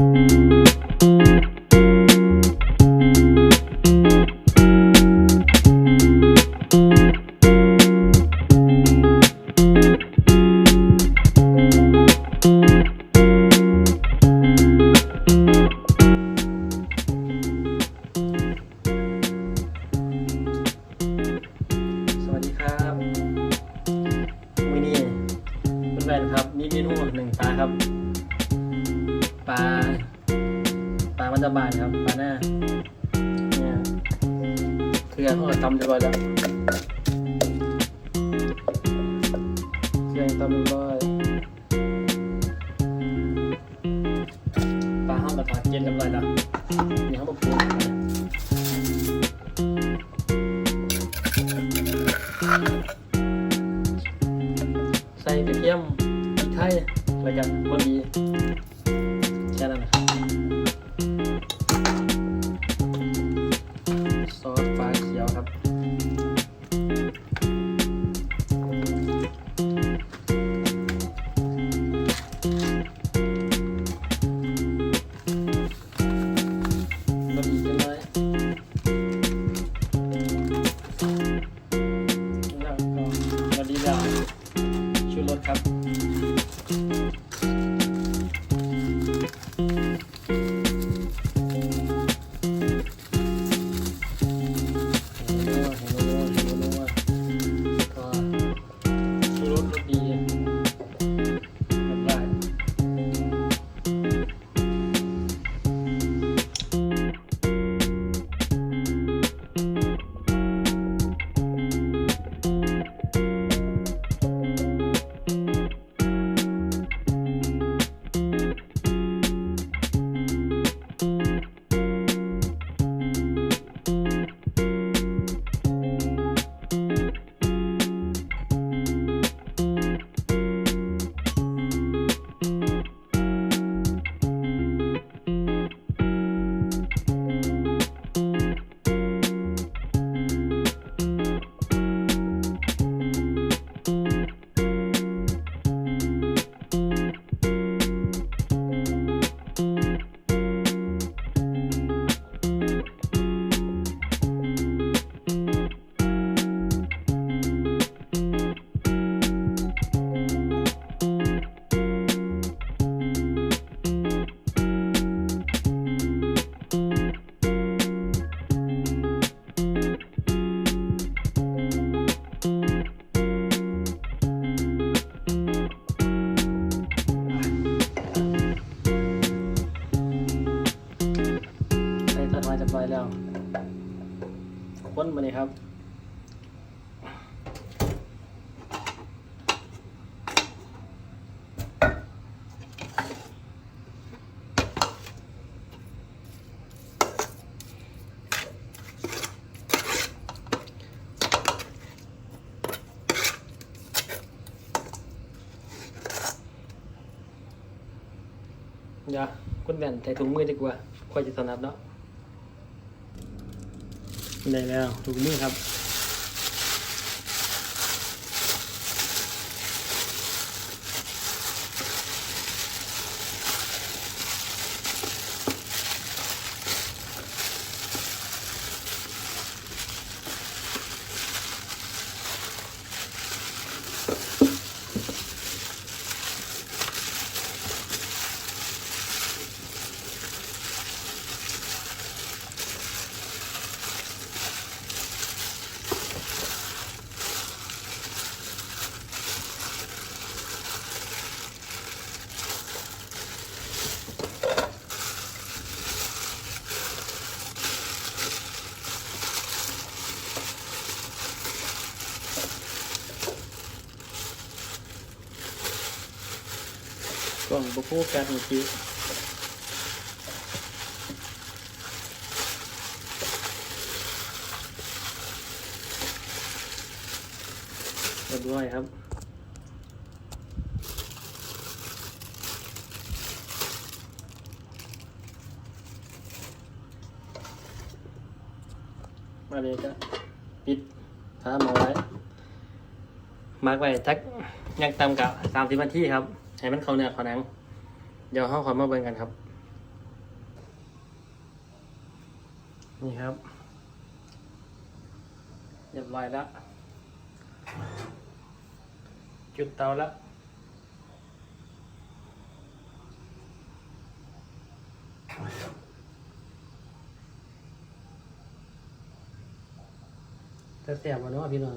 สวัสดีครับมือนี้คุณแฟนครับมีเมนูหนึ่งปลาครับ ฐบาลครับมาหน้าเนี่ยเครื่องเขาก็ตำเรียบร้อยแล้วเครื่องตำเรียบร้อยปลาห้ามประทานเย็นเรียบร้อยแล้วนี่เขาบอกปรุง ค้นมาเลยครับอย่าคุณแบนใส่ถุงมือดีกว่าค่อยจะถนัดเนาะ ได้แล้วถูกมือครับ องบุกโกกันเมื่อกี้เรียบร้อยครับมาเลยก็ปิดฝามอไว้ มาร์กไว้จักยังตามกับสามสิบนาทีครับ ให้มันเข้าเนื้อเข้าหนัง เดี๋ยวเข้าความมาเบิ่งกันครับ นี่ครับ เรียบร้อยแล้ว จุดเตาแล้วจะเสียบมาเนาะพี่น้อง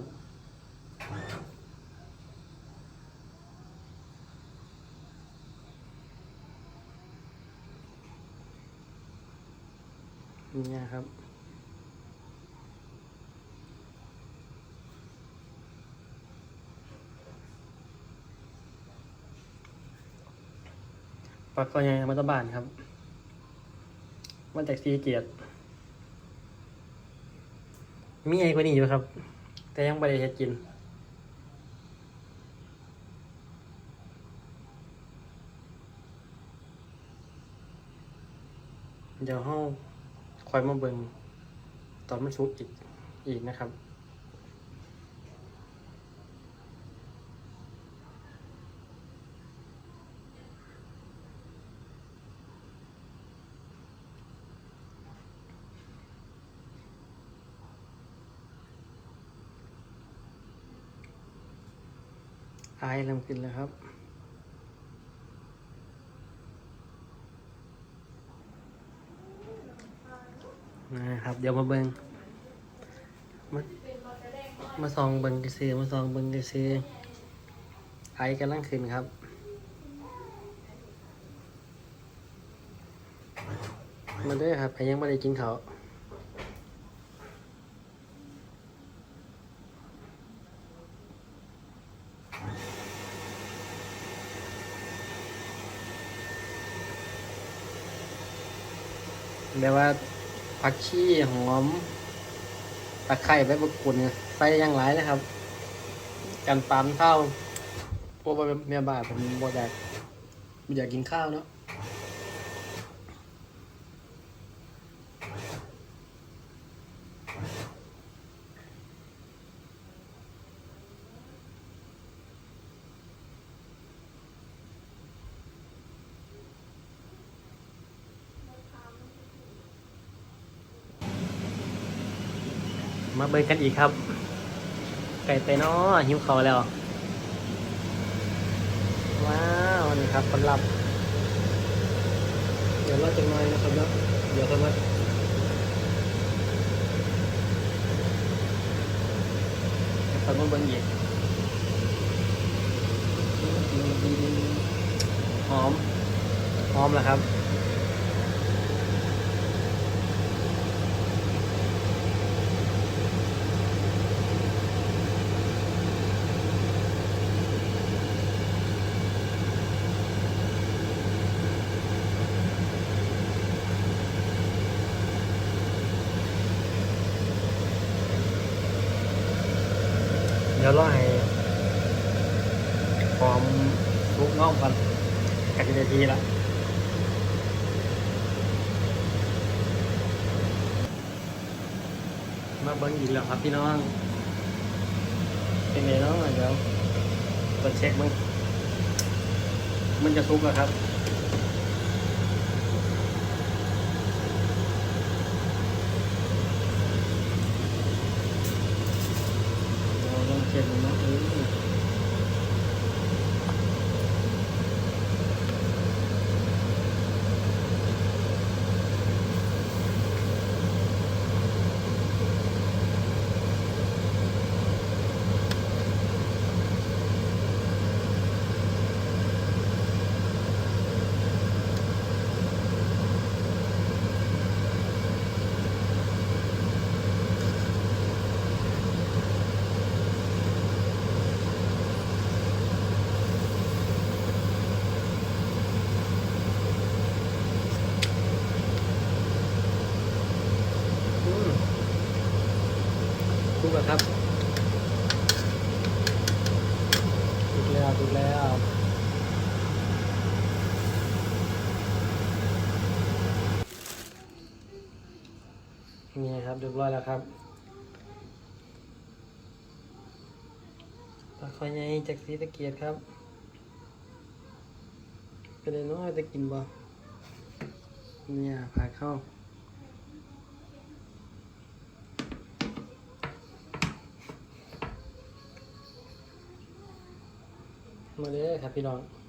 นี่ครับปักก็ยังมาตบ้านครับมาจากซีเกียรมีไอ้กว่านี้อยู่ครับ แต่ยังไม่ได้เฮ็ดกินเดี๋ยวห้อง อยมาเบิงตอนมันสุกอีกอีกนะครับ อายเริ่มขึ้นแล้วครับ นะครับเดี๋ยวมาเบิงมามาซองเบิงกระซีมาซองเบิงกระซีไอกำลังขึ้นครับมาด้วยครับใครยังไม่ได้กินเขาแบบว่า ผักชีหอมตะไคร้ใบมะกรูดเนี่ยใส่อยังหลายนะครับ กันปามข้าวเพราะว่าเมียบ้านผมบ่อยากบ่อยากกินข้าวเนาะ มาเบิกกันอีกครับ ไก่เตนอหิวเขาแล้ว ว้าวนี่ครับคนรับเดี๋ยวเราจะน้อยนะครับเนาะเดี๋ยวทำไมฟังมันเบิ้งอีกหอม หอมแล้วครับ ดี๋ยวเรอให้หอมลุกน่องก่อนกันนาทีละมาเบิ้งอีกแล้วครับพี่น้อง เป็นไงน้องเดี๋ยวเปิดเช็คมึงมันจะซุกแล้วครับ เร นี่ครับเรียบร้อยแล้วครับปลาคอยใหญ่จากสีตะเกียบครับเป็นน้อยจะกินบ่เนี่ยผัาเข้ามาเลยครับพี่น้อง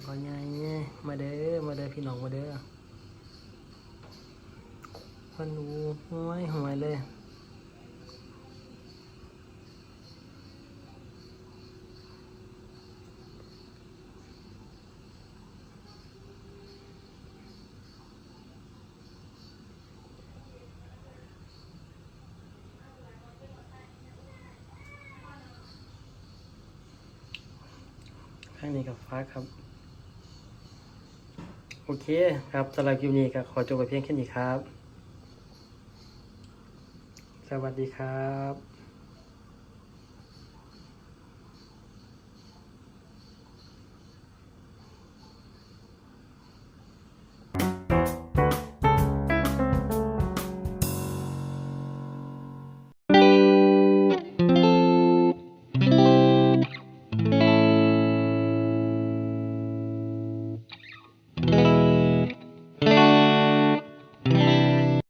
ปลาคอใหญ่มาเด้อ มาเด้อพี่น้องมาเด้อพันดูห้วยหวยเลยข้างนี้กับฟ้าครับ โอเคครับสำหรับคลิปนี้ก็ขอจบไปเพียงแค่นี้ครับ สวัสดีครับ